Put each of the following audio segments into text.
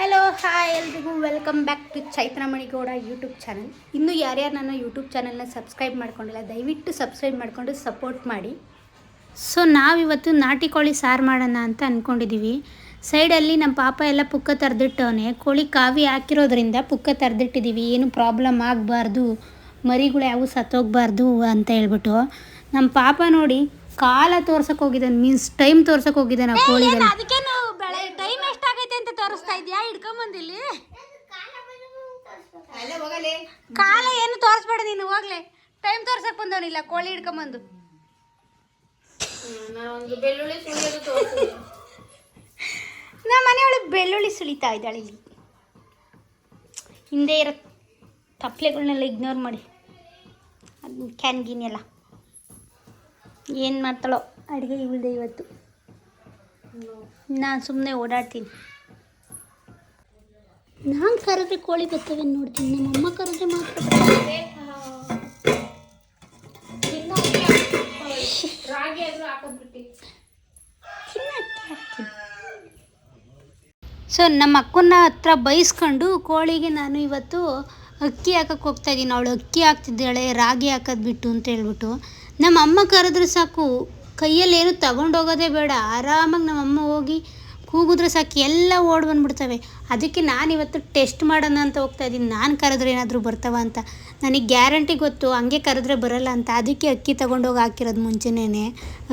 Hello hi ಎಲ್ರಿಗೂ. Welcome back to Chaitra Manigowda YouTube channel ಇನ್ನೂ ಯಾರ್ಯಾರು ನನ್ನ ಯೂಟ್ಯೂಬ್ ಚಾನಲ್ನ ಸಬ್ಸ್ಕ್ರೈಬ್ ಮಾಡ್ಕೊಂಡಿಲ್ಲ ದಯವಿಟ್ಟು ಸಬ್ಸ್ಕ್ರೈಬ್ ಮಾಡಿಕೊಂಡು ಸಪೋರ್ಟ್ ಮಾಡಿ. ಸೊ ನಾವಿವತ್ತು ನಾಟಿ ಕೋಳಿ ಸಾರು ಮಾಡೋಣ ಅಂತ ಅಂದ್ಕೊಂಡಿದ್ದೀವಿ ಸೈಡಲ್ಲಿ ನಮ್ಮ ಪಾಪ ಎಲ್ಲ ಪುಕ್ಕ ತರೆದಿಟ್ಟವನೆ. ಕೋಳಿ ಕಾವಿ ಹಾಕಿರೋದ್ರಿಂದ ಪುಕ್ಕ ತರ್ದಿಟ್ಟಿದ್ದೀವಿ ಏನು ಪ್ರಾಬ್ಲಮ್ ಆಗಬಾರ್ದು ಮರಿಗಳು ಯಾವು ಸತ್ತೋಗ್ಬಾರ್ದು ಅಂತ ಹೇಳ್ಬಿಟ್ಟು. ನಮ್ಮ ಪಾಪ ನೋಡಿ ಕಾಲ ತೋರ್ಸಕ್ಕೆ ಹೋಗಿದ್ದಾನೆ ಮೀನ್ಸ್ ಟೈಮ್ ತೋರ್ಸಕ್ಕೆ ಹೋಗಿದ್ದಾನೆ ಆ ಕೋಳಿಗೆ ಕಾಲ ಏನು ತೋರಿಸ್ಬೇಡ ನೀನು ಹೋಗ್ಲೆ. ಟೈಮ್ ತೋರ್ಸಕ್ ಬಂದವನಿಲ್ಲ ಕೋಳಿ ಹಿಡ್ಕೊಂಬಂದು. ನಮ್ಮ ಮನೆಯೊಳಗೆ ಬೆಳ್ಳುಳ್ಳಿ ಸುಳಿತಾ ಇದ್ದಾಳೆ ಇಲ್ಲಿ. ಹಿಂದೆ ಇರೋ ತಪ್ಪಲೆಗಳನ್ನೆಲ್ಲ ಇಗ್ನೋರ್ ಮಾಡಿ. ಅದು ಕ್ಯಾನ್ ಗೀನೆಲ್ಲ ಎಲ್ಲ. ಏನು ಮಾಡ್ತಾಳೋ ಅಡುಗೆ ಇವಳ್ದೆ ಇವತ್ತು. ನಾನು ಸುಮ್ಮನೆ ಓಡಾಡ್ತೀನಿ. ನಾನು ಕರೆದ್ರೆ ಕೋಳಿ ಬರ್ತವೆ ನೋಡ್ತೀನಿ? ನಮ್ಮ ಅಮ್ಮ ಕರೆದ್ರೆ ಮಾತ್ರ. ಸೊ, ನಮ್ಮ ಅಕ್ಕನ ಹತ್ರ ಬೈಸ್ಕೊಂಡು ಕೋಳಿಗೆ ನಾನು ಇವತ್ತು ಅಕ್ಕಿ ಹಾಕಕ್ಕೆ ಹೋಗ್ತಾ ಇದ್ದೀನಿ. ಅವಳು ಅಕ್ಕಿ ಹಾಕ್ತಿದ್ದಾಳೆ, ರಾಗಿ ಹಾಕೋದು ಬಿಟ್ಟು ಅಂತ ಹೇಳ್ಬಿಟ್ಟು. ನಮ್ಮ ಅಮ್ಮ ಕರೆದ್ರೆ ಸಾಕು. ಕೈಯಲ್ಲಿ ಏನು ತಗೊಂಡೋಗೋದೇ ಬೇಡ. ಆರಾಮಾಗಿ ನಮ್ಮ ಅಮ್ಮ ಹೋಗಿ ಕೂಗಿದ್ರೆ ಸಾಕು, ಎಲ್ಲ ಓಡ್ ಬಂದ್ಬಿಡ್ತವೆ. ಅದಕ್ಕೆ ನಾನು ಇವತ್ತು ಟೆಸ್ಟ್ ಮಾಡೋಣ ಅಂತ ಹೋಗ್ತಾ ಇದ್ದೀನಿ. ನಾನು ಕರೆದ್ರೆ ಏನಾದರೂ ಬರ್ತಾವ ಅಂತ. ನನಗೆ ಗ್ಯಾರಂಟಿ ಗೊತ್ತು, ಹಂಗೆ ಕರೆದ್ರೆ ಬರಲ್ಲ ಅಂತ. ಅದಕ್ಕೆ ಅಕ್ಕಿ ತೊಗೊಂಡೋಗಿ ಹಾಕಿರೋದು ಮುಂಚೆನೇ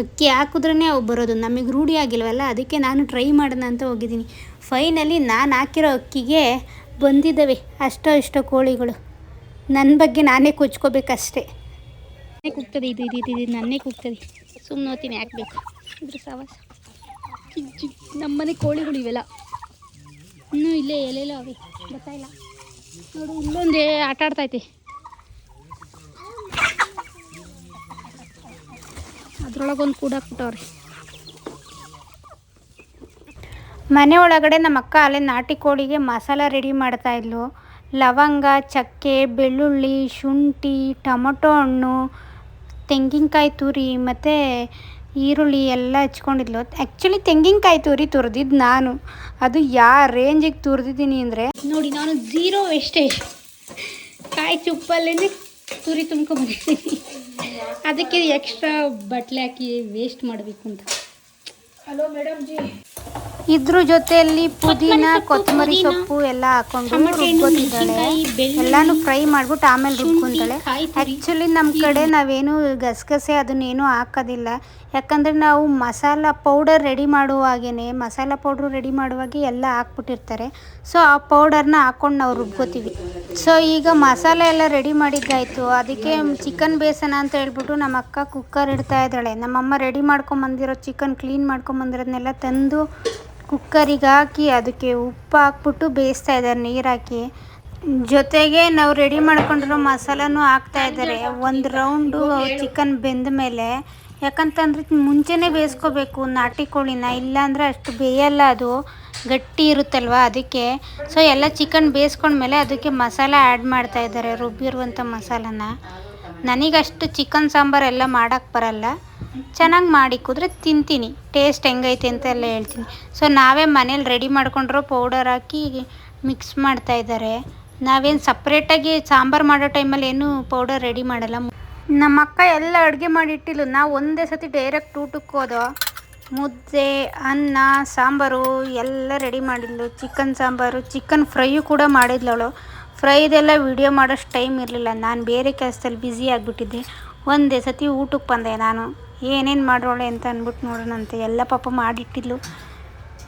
ಅಕ್ಕಿ ಹಾಕಿದ್ರೇ ಅವು ಬರೋದು. ನಮಗೆ ರೂಢಿ ಆಗಿಲ್ವಲ್ಲ, ಅದಕ್ಕೆ ನಾನು ಟ್ರೈ ಮಾಡೋಣ ಅಂತ ಹೋಗಿದ್ದೀನಿ. ಫೈನಲಿ ನಾನು ಹಾಕಿರೋ ಅಕ್ಕಿಗೆ ಬಂದಿದ್ದಾವೆ ಅಷ್ಟೋ ಇಷ್ಟೋ ಕೋಳಿಗಳು. ನನ್ನ ಬಗ್ಗೆ ನಾನೇ ಕೊಚ್ಕೋಬೇಕಷ್ಟೇ ನನ್ನೇ ಕೂಗ್ತದೆ, ಇದು ಇದು ಇದು ನನ್ನೇ ಕೂಗ್ತದೆ. ಸುಮ್ಮನೆ ಹೋಗ್ತೀನಿ ಹಾಕ್ಬೇಕು ಇದ್ರ ಸವಾಸ ಕಿಜ್ಜಿ ನಮ್ಮನೆ ಕೋಳಿಗಳು ಇವೆಲ್ಲ. ಇನ್ನೂ ಇಲ್ಲೇ ಎಲೆಲ್ಲ ಅವೆ. ಗೊತ್ತಾಯಿಲ್ಲ ನೋಡು, ಇಲ್ಲೊಂದೇ ಆಟ ಆಡ್ತೈತೆ ಅದ್ರೊಳಗೊಂದು ಕೊಟ್ಟವ್ರಿ. ಮನೆ ಒಳಗಡೆ ನಮ್ಮ ಅಕ್ಕ ಅಲ್ಲೇ ನಾಟಿ ಕೋಳಿಗೆ ಮಸಾಲ ರೆಡಿ ಮಾಡ್ತಾ ಇದ್ಲು. ಲವಂಗ, ಚಕ್ಕೆ, ಬೆಳ್ಳುಳ್ಳಿ, ಶುಂಠಿ, ಟೊಮೊಟೊ ಹಣ್ಣು, ತೆಂಗಿನಕಾಯಿ ತುರಿ, ಮತ್ತು ಈರುಳ್ಳಿ ಎಲ್ಲ ಹಚ್ಕೊಂಡಿದ್ಲು. ಆ್ಯಕ್ಚುಲಿ ತೆಂಗಿನಕಾಯಿ ತುರಿ ತುರಿದಿದ್ದು ನಾನು. ಅದು ಯಾವ ರೇಂಜಿಗೆ ತುರಿದಿದ್ದೀನಿ ಅಂದರೆ ನೋಡಿ, ನಾನು ಝೀರೋ ವೇಸ್ಟೇಜ್ ಕಾಯಿ ತುಪ್ಪಲ್ಲೇ ತುರಿ ತುಂಬ್ಕೊಂಡ್ಬಂದಿದ್ದೀನಿ ಅದಕ್ಕೆ ಎಕ್ಸ್ಟ್ರಾ ಬಟ್ಲೆ ಹಾಕಿ ವೇಸ್ಟ್ ಮಾಡಬೇಕು ಅಂತ. ಇದ್ರ ಜೊತೆಯಲ್ಲಿ ಪುದೀನ ಕೊತ್ತಂಬರಿ ಸೊಪ್ಪು ಎಲ್ಲ ಹಾಕೊಂಡು ರುಬ್ಕೊತಿದ್ದಾಳೆ ಎಲ್ಲಾನು ಫ್ರೈ ಮಾಡ್ಬಿಟ್ಟು ಆಮೇಲೆ ರುಬ್ಕೊಂತಾಳೆ. ಆ್ಯಕ್ಚುಲಿ ನಮ್ಮ ಕಡೆ ನಾವೇನು ಗಸಗಸೆ ಅದನ್ನೇನು ಹಾಕೋದಿಲ್ಲ. ಯಾಕಂದರೆ ನಾವು ಮಸಾಲ ಪೌಡರ್ ರೆಡಿ ಮಾಡುವಾಗೇ ಮಸಾಲ ಪೌಡ್ರು ರೆಡಿ ಮಾಡುವಾಗೆ ಎಲ್ಲ ಹಾಕ್ಬಿಟ್ಟಿರ್ತಾರೆ. ಸೊ ಆ ಪೌಡರ್ನ ಹಾಕ್ಕೊಂಡು ನಾವು ರುಬ್ಕೋತೀವಿ. ಸೊ ಈಗ ಮಸಾಲೆ ಎಲ್ಲ ರೆಡಿ ಮಾಡಿದ್ದಾಯಿತು. ಅದಕ್ಕೆ ಚಿಕನ್ ಬೇಸನ ಅಂತ ಹೇಳ್ಬಿಟ್ಟು ನಮ್ಮ ಅಕ್ಕ ಕುಕ್ಕರ್ ಇಡ್ತಾ ಇದ್ದಾಳೆ. ನಮ್ಮಮ್ಮ ರೆಡಿ ಮಾಡ್ಕೊಂಬಂದಿರೋ ಚಿಕನ್ ಕ್ಲೀನ್ ಮಾಡ್ಕೊಂಬಂದಿರೋದನ್ನೆಲ್ಲ ತಂದು ಕುಕ್ಕರಿಗೆ ಹಾಕಿ ಅದಕ್ಕೆ ಉಪ್ಪು ಹಾಕ್ಬಿಟ್ಟು ಬೇಯಿಸ್ತಾ ಇದ್ದಾರೆ ನೀರು ಹಾಕಿ ಜೊತೆಗೆ ನಾವು ರೆಡಿ ಮಾಡ್ಕೊಂಡಿರೋ ಮಸಾಲನೂ ಹಾಕ್ತಾ ಇದ್ದಾರೆ. ಒಂದು ರೌಂಡು ಚಿಕನ್ ಬೆಂದ ಮೇಲೆ. ಯಾಕಂತಂದ್ರೆ ಮುಂಚೆನೇ ಬೇಯಿಸ್ಕೋಬೇಕು, ನಾಟಿ ಕೋಳಿನ. ಇಲ್ಲಾಂದರೆ ಅಷ್ಟು ಬೇಯಲ್ಲ ಅದು. ಗಟ್ಟಿ ಇರುತ್ತಲ್ವ ಅದಕ್ಕೆ. ಸೊ ಎಲ್ಲ ಚಿಕನ್ ಬೇಯಿಸ್ಕೊಂಡ್ಮೇಲೆ ಅದಕ್ಕೆ ಮಸಾಲ ಆ್ಯಡ್ ಮಾಡ್ತಾ ಇದ್ದಾರೆ, ರುಬ್ಬಿರುವಂಥ ಮಸಾಲನ. ನನಗಷ್ಟು ಚಿಕನ್ ಸಾಂಬಾರೆಲ್ಲ ಮಾಡೋಕ್ಕೆ ಬರಲ್ಲ. ಚೆನ್ನಾಗಿ ಮಾಡಿ ಕುದ್ರೆ ತಿಂತೀನಿ. ಟೇಸ್ಟ್ ಹೆಂಗೈತೆ ಅಂತ ಎಲ್ಲ ಹೇಳ್ತೀನಿ. ಸೊ ನಾವೇ ಮನೇಲಿ ರೆಡಿ ಮಾಡ್ಕೊಂಡಿರೋ ಪೌಡರ್ ಹಾಕಿ ಮಿಕ್ಸ್ ಮಾಡ್ತಾ ಇದ್ದಾರೆ. ನಾವೇನು ಸಪ್ರೇಟಾಗಿ ಸಾಂಬಾರು ಮಾಡೋ ಟೈಮಲ್ಲಿ ಏನು ಪೌಡರ್ ರೆಡಿ ಮಾಡಲ್ಲ. ನಮ್ಮ ಅಕ್ಕ ಎಲ್ಲ ಅಡುಗೆ ಮಾಡಿಟ್ಟಿಲ್ಲ. ನಾವು ಒಂದೇ ಸತಿ ಡೈರೆಕ್ಟ್ ಊಟಕ್ಕೆ ಹೋದೋ, ಮುದ್ದೆ, ಅನ್ನ, ಸಾಂಬಾರು ಎಲ್ಲ ರೆಡಿ ಮಾಡಿದ್ಲು. ಚಿಕನ್ ಸಾಂಬಾರು ಚಿಕನ್ ಫ್ರೈಯು ಕೂಡ ಮಾಡಿದ್ಲು ಅವಳು. ಫ್ರೈದೆಲ್ಲ ವಿಡಿಯೋ ಮಾಡೋಷ್ಟು ಟೈಮ್ ಇರಲಿಲ್ಲ. ನಾನು ಬೇರೆ ಕೆಲಸದಲ್ಲಿ ಬ್ಯುಸಿ ಆಗಿಬಿಟ್ಟಿದ್ದೆ. ಒಂದೇ ಸತಿ ಊಟಕ್ಕೆ ಬಂದೆ ನಾನು. ಏನೇನು ಮಾಡೋಳೆ ಅಂತ ಅಂದ್ಬಿಟ್ಟು ನೋಡೋಣ ಅಂತ. ಎಲ್ಲ ಪಾಪ ಮಾಡಿಟ್ಟಿದ್ಲು.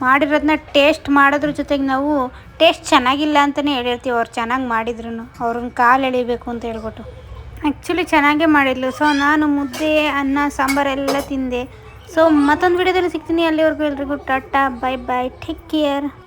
ಮಾಡಿರೋದನ್ನ ಟೇಸ್ಟ್ ಮಾಡೋದ್ರ ಜೊತೆಗೆ ನಾವು ಟೇಸ್ಟ್ ಚೆನ್ನಾಗಿಲ್ಲ ಅಂತಲೇ ಹೇಳಿರ್ತೀವಿ. ಅವ್ರು ಚೆನ್ನಾಗಿ ಮಾಡಿದ್ರು ಅವ್ರನ್ನ ಕಾಲು ಎಳಿಬೇಕು ಅಂತ ಹೇಳ್ಬಿಟ್ಟು. ಆ್ಯಕ್ಚುಲಿ ಚೆನ್ನಾಗೇ ಮಾಡಿದ್ಲು. ಸೊ ನಾನು ಮುದ್ದೆ, ಅನ್ನ ಸಾಂಬಾರೆಲ್ಲ ತಿಂದೆ. ಸೊ ಮತ್ತೊಂದು ವಿಡಿಯೋದಲ್ಲಿ ಸಿಗ್ತೀನಿ. ಅಲ್ಲಿವರೆಗೂ ಎಲ್ರಿಗೂ tata bye bye take care